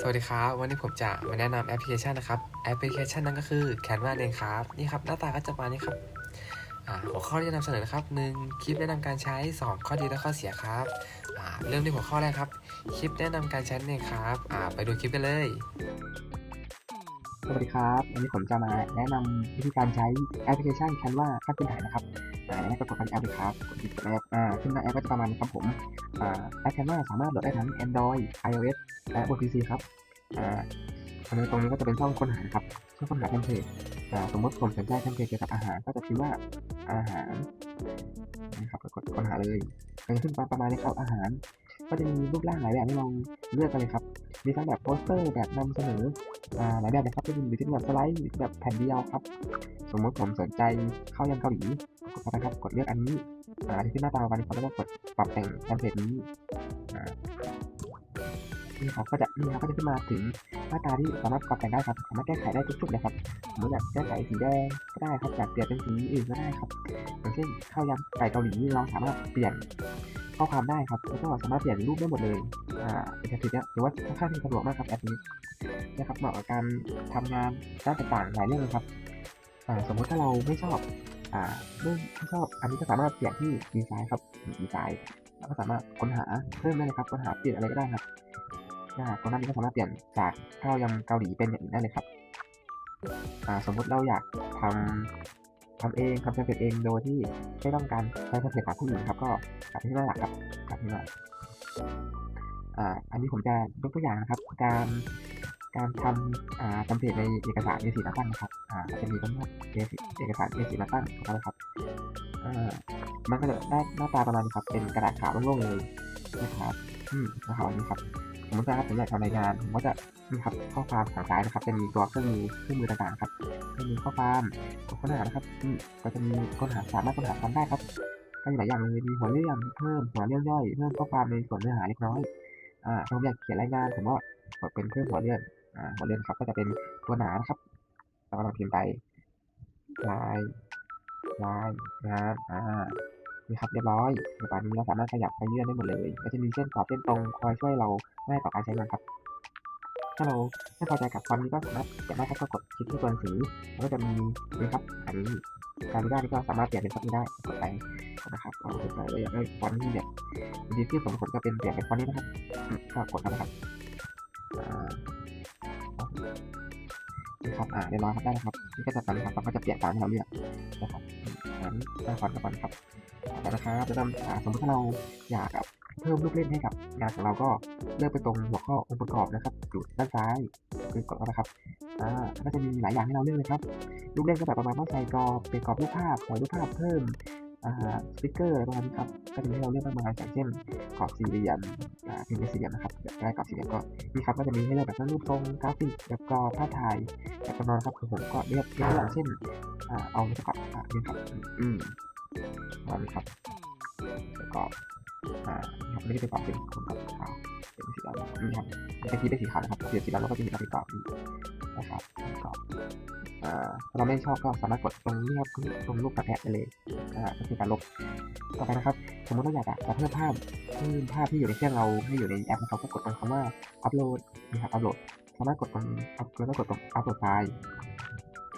สวัสดีครับ วันนี้ผมจะมาแนะนำแอปพลิเคชันนะครับ แอปพลิเคชันนั้นก็คือ Canva เองครับ นี่ครับ หน้าตาก็จะประมาณนี้ครับหัวข้อที่จะนำเสนอนะครับ 1. คลิปแนะนำการใช้ 2. ข้อดีและข้อเสียครับเริ่มที่หัวข้อแรกครับ คลิปแนะนำการใช้เองครับ ไปดูคลิปกันเลย สวัสดีครับ วันนี้ผมจะมาแนะนำวิธีการใช้แอปพลิเคชัน Canva ขั้นพื้นฐานนะครับ แล้วก็กดกันแอปเลยครับกดติดแอปอ่าขึ้นหน้าแอปก็จะประมาณนี้ครับผมอ่าแอป Canva สามารถโหลดได้ทั้ง Android iOS และบน PC ครับอ่า อันนี้ตรงนี้ก็จะเป็นช่องค้นหาครับช่องค้นหาเทมเพลตอ่าสมมติผมสนใจเทมเพลตเกี่ยวกับอาหารก็จะพิมพ์ว่าอาหารนะครับกดค้นหาเลยมันขึ้นมาประมาณนี้ครับอาหาร ก็จะมีรูปร่างหลายแบบให้ลองเลือกกันเลยครับ มีทั้งแบบโปสเตอร์แบบนำเสนออ่าหลายแบบนะครับจะมีที่แบบสไลด์แบบแผ่นเดียวครับ สมมติผมสนใจข้าวยำเกาหลีกดเข้าไปครับกดเลือกอันนี้อ่าที่ขึ้นหน้าตาวันนี้ครับแล้วก็กดปรับแต่งเทมเพลตนี้อ่า นี่ครับก็จะนี่ครับก็จะขึ้นมาถึงหน้าตาที่สามารถปรับแต่งได้ครับสามารถแก้ไขได้ทุกจุดเลยครับสมมติอยากแก้ไขสีแดงก็ได้ครับอยากเปลี่ยนเป็นสีอื่นก็ได้ครับอย่างเช่นข้าวยำไก่เกาหลีเราสามารถเปลี่ยนข้อความได้ครับแล้วก็สามารถเปลี่ยนรูปได้หมดเลยอ่าเป็นแอปพลิเคชันหรือว่าค่อนข้างที่สะดวกมากครับแอปนี้นะครับเหมาะกับการทำงานด้านต่างๆหลายเรื่องเลยครับอ่าสมมุติถ้าเราไม่ชอบอ่าไม่ไม่ชอบอันนี้ก็สามารถเปลี่ยนที่ดีไซน์ครับดีไซน์แล้วก็สามารถค้นหาเพิ่มได้เลยครับค้นหาเปลี่ยนอะไรก็ได้ครับ อ่าตรงนั้นนี้ก็สามารถเปลี่ยนจากข้าวยำเกาหลีเป็นอย่างอื่นได้เลยครับสมมุติเราอยากทำทำเองทำเสร็จเองโดยที่ไม่ต้องการใช้เทมเพลตจากผู้อื่นครับ ก็กลับที่หน้าหลักครับกลับที่หน้าอ่าอันนี้ผมจะยกตัวอย่างนะครับ การการทำอ่าเทมเพลตในเอกสาร A4 มาตั้งนะครับอาก็จะมีทั้งหมดเอกสาร A4 มาตั้งถูกไหมครับมันก็จะได้หน้าตาประมาณนี้ครับ เป็นกระดาษขาวโล่งๆเลยนะครับ อืมนะครับอันนี้ครับ สมมติว่าผมอยากทำรายงานผมก็จะนี่ครับข้อความทางซ้ายนะครับ จะมีตัวเครื่องมือเครื่องมือต่างๆครับจะมีข้อความกดค้นหานะครับอืมก็จะมีค้นหาสามารถค้นหาคำได้ครับก็มีหลายอย่างเลยมีหัวเรื่องเพิ่มหัวเรื่องย่อยเพิ่มข้อความในส่วนเนื้อหาเล็กน้อยอ่าถ้าผมอยากเขียนรายงานผมก็กดเป็นเพิ่มหัวเรื่องอ่าหัวเรื่องครับก็จะเป็นตัวหนานะครับเราก็ลองพิมพ์ไปลายลายงานอ่านี่ครับเรียบร้อยในตอนนี้เราสามารถขยับขยื่นได้หมดเลยก็จะมีเส้นขอบเส้นตรงคอยช่วยเรา ง่ต่อการใช้งานครับถ้าเราไม่พอใจกับฟอนต์นี้ก็สามารถเปลี่ยนได้ครับก็กดคลิกที่ตัวหนังสือแล้วก็จะมีนี่ครับอันการได้นี่ก็สามารถเปลี่ยนเป็นฟอนต์นี้ได้กดไปนะครับก็กดไปเราอยากได้ฟอนต์ที่แบบดีที่สุดผมก็เป็นเปลี่ยนเป็นฟอนต์นี้นะครับก็กดเข้าไปครับนี่ครับอ่าเรียบร้อยครับได้แล้วครับนี่ก็จะตามนะครับเราก็จะเปลี่ยนตามที่เราเลือกนะครับนั้นได้ฟอนต์กับฟอนต์ครับ นะครับจะนำอ่าสมมติถ้าเราอยากแบบเพิ่มลูกเล่นให้กับงานของเราก็เลือกไปตรงหัวข้อองค์ประกอบนะครับอยู่ด้านซ้ายคือกดนะครับอ่าก็จะมีหลายอย่างให้เราเลือกเลยครับลูกเล่นก็แบบประมาณว่าใส่กรอบเป็นกรอบรูปภาพหอยรูปภาพเพิ่มอ่าสติ๊กเกอร์อะไรประมาณนี้ครับ ก็จะมีให้เราเลือกมากมายอย่างเช่นกรอบสี่เหลี่ยมอ่าพิมพ์เป็นสี่เหลี่ยมนะครับอยากได้กรอบสี่เหลี่ยมก็นี่ครับก็จะมีให้เลือกแบบรูปทรงกราฟิกแบบกรอบภาพถ่ายแบบจำลองนครับคือผมก็เลือกยกตัวอย่างเช่นอ่าเอาสกอตอ่านี่ครับอืม ระมาณนี้ครับแล้วก็อ่าครับไม่ได้เป็นกอบเป็นคนกับขาวเป็นสีดำนี่ครับเป็นทีเป็นสีขาวนะครับเปลี่ยนสีดำแล้วก็จะเห็นเป็นกรอบนี้นะครับกรอบอ่าถ้าเราไม่ชอบก็สามารถกดตรงนี้ครับตรงรูปกระแทกได้เลยอ่าก็คือการลบต่อไปนะครับ สมมติเราอยากจะเพิ่มภาพเพิ่มภาพที่อยู่ในเครื่องเราให้อยู่ในแอปนะครับก็กดตรงคำว่าอัปโหลดนะครับอัปโหลดสามารถกดตรงอัปแล้วก็กดตรงอัปโหลดไฟล์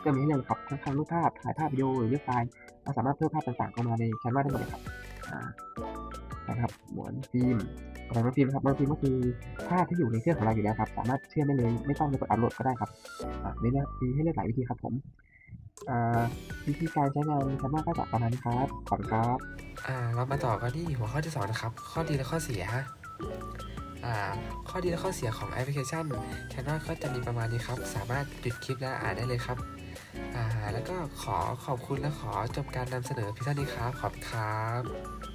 ก็มีให้เลือกครับทั้งรูปภาพ ถ่ายภาพวิดีโอหรือเลือกไฟล์เราสามารถเพิ่มภาพต่างๆเข้ามาในแคนวาได้หมดเลยครับนะครับหมวนฟิล์มอะไรหมวนฟิล์มครับหมวนฟิล์มก็คือภาพที่อยู่ในเครื่องของเราอยู่แล้วครับ สามารถเชื่อมได้เลย ไม่ต้องไปกดอัปโหลดก็ได้ครับอ่ามีเลือกมีให้เลือกหลายวิธีครับผมอ่าวิธีการใช้งานแคนวาก็จะประมาณนี้ครับขอบคุณครับอ่าเรามาต่อกันที่หัวข้อที่สองนะครับ ข้อดีและข้อเสียอ่าข้อดีและข้อเสียของแอปพลิเคชัน Canva ก็จะมีประมาณนี้ครับ สามารถหยุดคลิปและอ่านได้เลยครับ แล้วก็ขอขอบคุณและขอจบการนำเสนอพิซซ่านี้ครับ ขอบคุณครับ